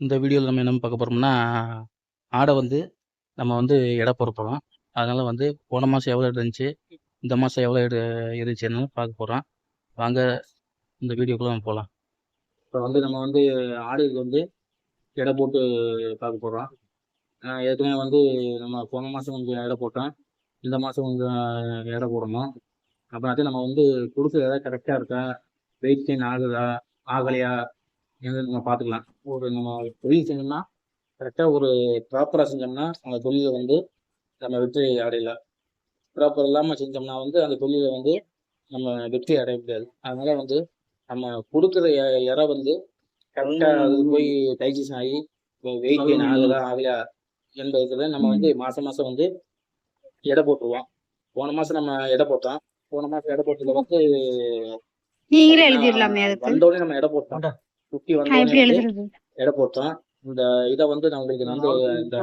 இந்த வீடியோவில் நம்ம என்ன பார்க்க போகிறோம்னா ஆடை வந்து நம்ம வந்து எடை போட போகிறோம் அதனால் வந்து போன மாதம் எவ்வளோ இருந்துச்சு இந்த மாதம் எவ்வளோ எடு இருந்துச்சுன்னு பார்க்க போகிறோம் வாங்க இந்த வீடியோக்குள்ளே நம்ம போகலாம் இப்போ வந்து நம்ம வந்து ஆடுகளுக்கு வந்து எடை போட்டு பார்க்க போகிறோம் ஏற்கனவே வந்து நம்ம போன மாதம் கொஞ்சம் எடை போட்டோம். இந்த மாதம் கொஞ்சம் எடை போடணும். அப்புறம் நம்ம வந்து கொடுக்குற எடை கரெக்டாக இருக்கா? வெயிட் கெயின் ஆகுதா? ஆகலையா? நம்ம பார்த்துக்கலாம். ஒரு நம்ம தொழில் செஞ்சோம்னா கரெக்டாக ஒரு ப்ராப்பராக செஞ்சோம்னா அந்த தொழிலை வந்து நம்ம வெற்றி அடையலாம் ப்ராப்பர் இல்லாமல் செஞ்சோம்னா வந்து அந்த தொழிலை வந்து நம்ம வெற்றி அடைய முடியாது. அதனால வந்து நம்ம கொடுக்குற இறை வந்து கரெக்டாக அது போய் டைஜஷன் ஆகி வெயிட் கெயின் ஆகுதா ஆகலையா என்பதுல நம்ம வந்து மாசம் மாசம் வந்து எடை போட்டுருவோம். போன மாசம் நம்ம எடை போட்டோம். போன மாசம் எடை போட்டதுல வந்து நீங்களே எழுதிடலாமே வந்தோடனே நம்ம எடை போட்டோம். குட்டி எழுதுறது? எடை போட்டோம். இந்த இதை வந்து நான் உங்களுக்கு வந்து இந்த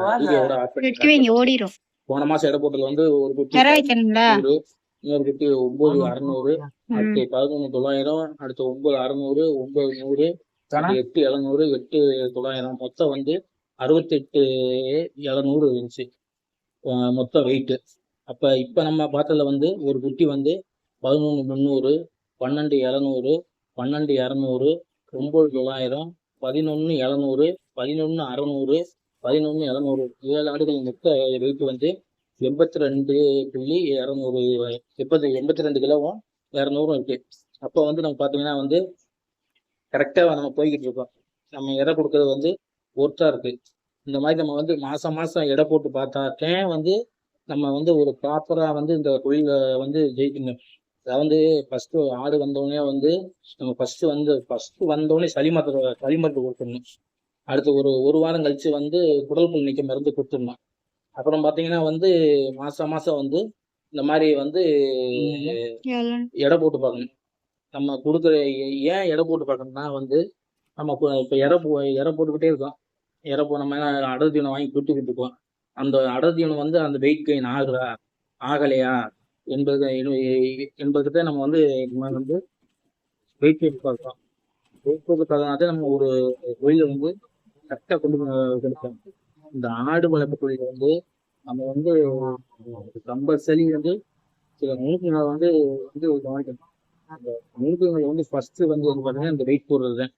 பண்ணி வைங்க ஓடிரும். போன மாசம் எடை போட்டதுல வந்து ஒரு குட்டி தர வைக்கணும்ல நூறு இன்னொரு குட்டி ஒன்பது அறுநூறு. அடுத்து பதினொன்று தொள்ளாயிரம் அடுத்து ஒன்பது அறுநூறு ஒன்பது நூறு அடுத்து எட்டு எழுநூறு எட்டு தொள்ளாயிரம். மொத்தம் வந்து அறுபத்தெட்டு எழுநூறு இருந்துச்சு. மொத்தம் வெயிட்டு அப்ப இப்ப நம்ம பார்த்ததுல வந்து ஒரு குட்டி வந்து பதினொன்று முந்நூறு பன்னெண்டு எழுநூறு பன்னெண்டு இரநூறு ஒம்பது தொள்ளாயிரம் பதினொன்று எழுநூறு பதினொன்று அறநூறு பதினொன்று எழுநூறு. ஏழு ஆண்டுகள் மொத்த வெயிட் வந்து எண்பத்தி ரெண்டு புள்ளி இரநூறு எண்பத்தி எண்பத்தி ரெண்டு கிலோவும் இரநூறும் இருக்கு. அப்போ வந்து நம்ம பார்த்தீங்கன்னா வந்து கரெக்டாக நம்ம போய்கிட்டு இருக்கோம். நம்ம எடை கொடுக்கறது வந்து ஒர்த்தாக இருக்கு. இந்த மாதிரி நம்ம வந்து மாதம் மாதம் எடை போட்டு பார்த்தாக்கே வந்து நம்ம வந்து ஒரு ப்ராப்பராக வந்து இந்த தொழிலை வந்து ஜெயிக்கணும். அதாவது ஃபர்ஸ்ட் ஆடு வந்தோடனே வந்து நம்ம ஃபர்ஸ்ட் வந்து ஃபர்ஸ்ட் வந்தோடனே சளி மருந்து சளி மருந்து கொடுத்துடணும். அடுத்து ஒரு ஒரு வாரம் கழிச்சு வந்து குடல் புல் நீக்க மருந்து கொடுத்துடணும். அப்புறம் பார்த்தீங்கன்னா வந்து மாசம் மாசம் வந்து இந்த மாதிரி வந்து? எடை போட்டு பார்க்கணும். நம்ம கொடுக்குற ஏன் எடை போட்டு பார்க்கணும்னா வந்து நம்ம இப்போ எடை போ எடை போட்டுக்கிட்டே இருக்கோம். எடை போ நம்ம அடர் தீவனம் வாங்கி கொடுத்துக்கிட்டு இருக்கோம். அந்த அடர் தீவனம் வந்து அந்த வெயிட் கெயின் ஆகுதா? ஆகலையா? என்பது என்பதுக்கு நம்ம வந்து இந்த மாதிரி வந்து வெயிட் போட்டு பார்க்கலாம். வெயிட் போட்டு பார்க்கலாம் நம்ம ஒரு தொழிலை வந்து கரெக்டாக கொண்டு போ- கொடுப்போம் இந்த ஆடு வளர்ப்பு தொழிலை வந்து நம்ம வந்து கம்பல்சரி வந்து சில நுணுக்கங்களை வந்து வந்து கவனிக்கணும். அந்த நுணுக்கங்கள் வந்து ஃபர்ஸ்ட் வந்து வந்து பார்த்தீங்கன்னா இந்த வெயிட் போடுறது தான்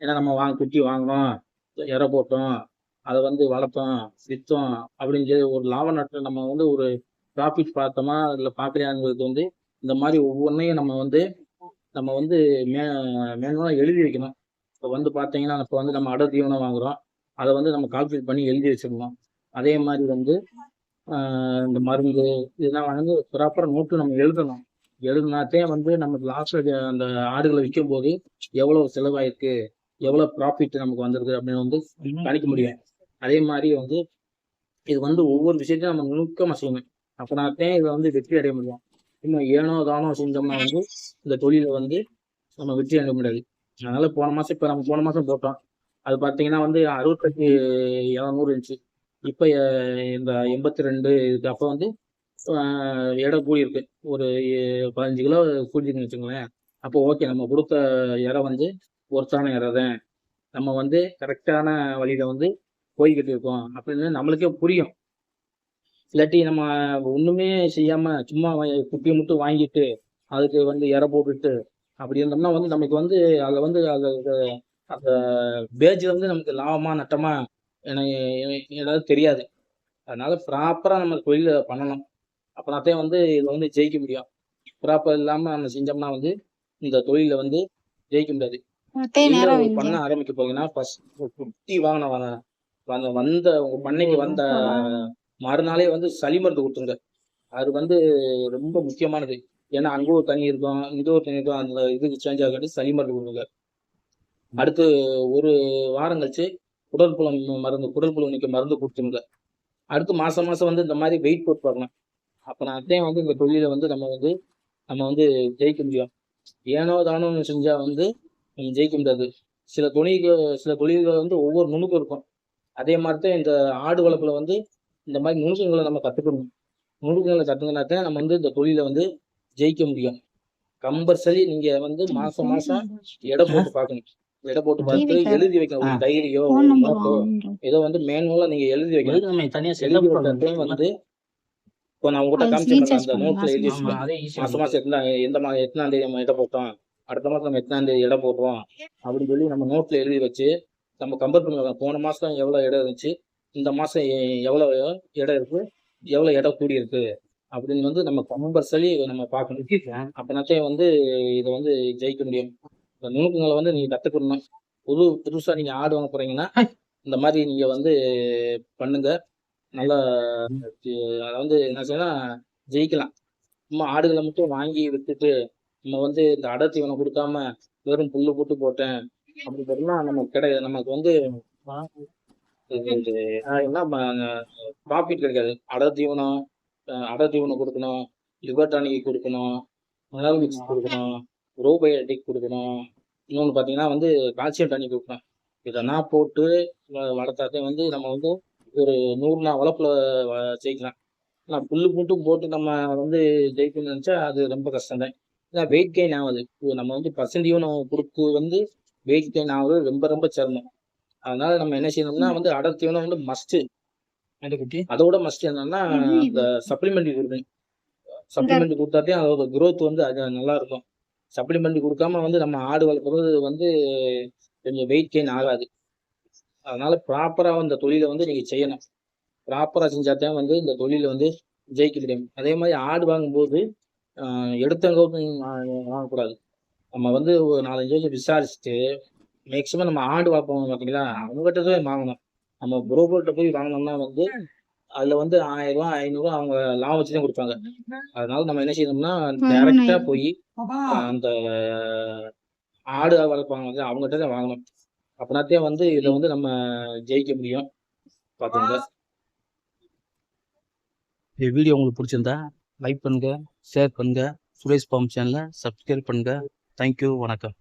ஏன்னா நம்ம வாங்க குட்டி வாங்கினோம் இறை போட்டோம் அதை வந்து வளர்த்தோம் விற்றோம் அப்படின்னு சொல்லி ஒரு லாப நட்டம் நம்ம வந்து ஒரு ப்ராஃபிட் பார்த்தோமா அதில் பார்க்குறியாங்கிறது வந்து இந்த மாதிரி ஒவ்வொன்றையும் நம்ம வந்து நம்ம வந்து மே மேனுவலாக எழுதி வைக்கணும். இப்போ வந்து பார்த்தீங்கன்னா இப்போ வந்து நம்ம அடர் தீவனம் வாங்குறோம். அதை வந்து நம்ம கால்குலேட் பண்ணி எழுதி வச்சுக்கணும் அதே மாதிரி வந்து இந்த மருந்து இதெல்லாம் வந்து ப்ராப்பராக நோட்டு நம்ம எழுதணும். எழுதினாத்தே வந்து நம்ம லாஸ்ட்டில் அந்த ஆடுகளை விற்கும் போது எவ்வளோ செலவாயிருக்கு எவ்வளோ ப்ராஃபிட் நமக்கு வந்திருக்கு அப்படின்னு வந்து கணிக்க முடியும். அதே மாதிரி வந்து இது வந்து ஒவ்வொரு விஷயத்தையும் நம்ம நுணுக்கமாக செய்யணும். அப்போனாத்தே இதை வந்து வெற்றி அடைய முடியும். இன்னும் ஏனோ தானோ செஞ்சோம்னா வந்து இந்த தொழிலை வந்து நம்ம வெற்றி அடைய முடியாது. அதனால போன மாசம் இப்போ நம்ம போன மாசம் போட்டோம். அது பார்த்தீங்கன்னா வந்து அறுபத்தெட்டு இரநூறு இருந்துச்சு. இப்போ இந்த எண்பத்தி ரெண்டு இதுக்கு அப்போ வந்து ஆஹ், எடை கூடியிருக்கு. ஒரு பதினஞ்சு கிலோ கூடியிருக்குன்னு வச்சுக்கோங்களேன். அப்போ ஓகே நம்ம கொடுத்த இறை வந்து ஒருத்தான இறை தான். நம்ம வந்து கரெக்டான வழியில வந்து போய்கிட்டு இருக்கோம். அப்படின்னு நம்மளுக்கே புரியும். இல்லாட்டி நம்ம ஒண்ணுமே செய்யாம சும்மா குட்டியை மட்டும் வாங்கிட்டு அதுக்கு வந்து இறை போட்டுட்டு அப்படி இருந்தோம்னா வந்து நமக்கு வந்து அதில் வந்து அது அந்த பேஜ் வந்து நமக்கு லாபமா நட்டமா எனக்கு ஏதாவது தெரியாது. அதனால ப்ராப்பரா நம்ம தொழில பண்ணணும். அப்பனாத்தே வந்து இதில் வந்து ஜெயிக்க முடியும். ப்ராப்பர் இல்லாம நம்ம செஞ்சோம்னா வந்து இந்த தொழில வந்து ஜெயிக்க முடியாது. பண்ண ஆரம்பிக்க போறீங்கன்னா ஃபர்ஸ்ட் குட்டி வாங்கின வந்த வந்த உங்க பண்ணைக்கு வந்த மறுநாளே வந்து சளி மருந்து கொடுத்துருங்க. அது வந்து ரொம்ப முக்கியமானது. ஏன்னா அங்கே ஒரு தண்ணி இருக்கும் இங்கே ஒரு தண்ணி இருக்கும் அந்த இதுக்கு சேஞ்ச் ஆகிட்டு சளி மருந்து கொடுங்க. அடுத்து ஒரு வாரம் கழிச்சு குடற்புலம் மருந்து குடற்புலம் நிற்க மருந்து கொடுத்துருங்க. அடுத்து மாதம் மாதம் வந்து இந்த மாதிரி வெயிட் போட்டு பார்க்கணும். அப்போ நான் அதே வந்து இந்த தொழிலை வந்து நம்ம வந்து நம்ம வந்து ஜெயிக்க முடியும். ஏனோ தானோ செஞ்சால் வந்து நம்ம ஜெயிக்க முடியாது. சில தொழில்கள் சில தொழில்கள் வந்து ஒவ்வொரு நுணுக்கம் இருக்கும். அதே மாதிரி தான் இந்த ஆடு வளர்ப்பில் வந்து இந்த மாதிரி நுணுக்கங்களை நம்ம கத்துக்கணும். நுணுக்கங்களை கத்துக்கினா தான் நம்ம வந்து இந்த தொழிலை வந்து ஜெயிக்க முடியும். கம்பல்சரி நீங்க வந்து மாசம் மாசம் எடை போட்டு பார்க்கணும். எடை போட்டு பார்த்து எழுதி வைக்கணும். ஒரு டைரியோ நோட்டோ ஏதோ வந்து மேனுவலா நீங்க எழுதி வைக்கணும். நம்ம தனியா எழுதி வைக்கிறதையும் வந்து இப்போ நான் உங்ககிட்ட recharge அந்த நோட்ல எழுதி ஈஸியா மாசம் மாசம் எத்தனை எந்த மா எத்தனாம் தேதி நம்ம எடை போட்டோம்? அடுத்த மாசம் நம்ம எத்தனாம் தேதி எடை போடுறோம்? அப்படின்னு சொல்லி நம்ம நோட்ல எழுதி வச்சு நம்ம கம்பேர் பண்ணுவோம் போன மாசம் எவ்வளவு இடம் இருந்துச்சு? இந்த மாசம் எவ்வளோ எவ்வளவு இடம் இருக்கு? எவ்வளவு இடம் கூடி இருக்கு? அப்படின்னு வந்து நம்ம கம்பல்சரி நம்ம பார்க்கணும். அப்படின்னாச்சே வந்து இதை வந்து ஜெயிக்க முடியும். இந்த நுணுக்கங்களை வந்து நீங்க கற்றுக்கணும் புது புதுசாக நீங்க ஆடு வாங்க போறீங்கன்னா இந்த மாதிரி நீங்க வந்து பண்ணுங்க. நல்லா அதை வந்து என்ன செய்யலாம்? ஜெயிக்கலாம். சும்மா ஆடுகளை மட்டும் வாங்கி வித்துட்டு நம்ம வந்து இந்த அடை தீவனம் கொடுக்காம வெறும் புல்லு போட்டு போட்டேன். அப்படி பார்த்தோம்னா நமக்கு கிடையாது. நமக்கு வந்து இது- என்ன ப்ராஃபிட் கிடைக்காது அடை தீவனம் அடை தீவனம் கொடுக்கணும் லிவர் டானிக் கொடுக்கணும் மினரல் மிக்ஸ் கொடுக்கணும் ரோபயோட்டிக் கொடுக்கணும். இன்னொன்று பார்த்தீங்கன்னா வந்து கால்சியம் டானிக் கொடுக்கணும். இதெல்லாம் போட்டு வளர்த்தாதே வந்து நம்ம வந்து ஒரு நூறு நாள் வளர்ப்புல ஜெயிக்கலாம். ஆனால் புல்லு மட்டும் போட்டு நம்ம வந்து ஜெயிக்கணும்னு நினச்சா அது ரொம்ப கஷ்டம் தான் ஏன்னா வெயிட் கெயின் ஆகுது. நம்ம வந்து பசந்தீவனம் கொடுக்கு வந்து வெயிட் கெயின் ஆகுது ரொம்ப ரொம்ப சிரமம். அதனால நம்ம என்ன செய்யணும்னா வந்து அடர் தீவனம் வந்து மஸ்ட்டு குட்டி அதோட மஸ்ட் என்னன்னா இந்த சப்ளிமெண்ட் கொடுக்கணும் சப்ளிமெண்ட் கொடுத்தாதே அதோட growth வந்து அது நல்லா இருக்கும். சப்ளிமெண்ட் கொடுக்காம வந்து நம்ம ஆடு வளர்க்குறது வந்து கொஞ்சம் வெயிட் கெயின் ஆகாது. அதனால ப்ராப்பரா இந்த தொழிலை வந்து நீங்க செய்யணும். ப்ராப்பரா செஞ்சாதான் வந்து இந்த தொழிலை வந்து ஜெயிக்க முடியும் அதே மாதிரி ஆடு வாங்கும்போது எடுத்தவங்க வா- வாங்கக்கூடாது. நம்ம வந்து ஒரு நாலஞ்சு வருஷம் விசாரிச்சுட்டு மேக்சிமம் நம்ம ஆடு வளர்ப்போம் பார்த்தீங்களா அவங்ககிட்ட தான் வாங்கணும். நம்ம புரோக்கர்கிட்ட போய் வாங்கினோம்னா வந்து அதுல வந்து ஆயிரம் ரூபாய் ஐநூறு ரூபாய் அவங்க லாபம் வச்சு தான் கொடுப்பாங்க அதனால நம்ம என்ன செய்யணும்னா டைரக்டா போய் அந்த ஆடு வளர்ப்பாங்க வந்து அவங்ககிட்ட தான் வாங்கணும். அப்படின்னாத்தே வந்து இதை வந்து நம்ம ஜெயிக்க முடியும். பார்த்துங்க இந்த வீடியோ உங்களுக்கு பிடிச்சிருந்தா லைக் பண்ணுங்க ஷேர் பண்ணுங்க. சுரேஷ் பாம் சேனலை சப்ஸ்கிரைப் பண்ணுங்க. தேங்க்யூ வணக்கம்.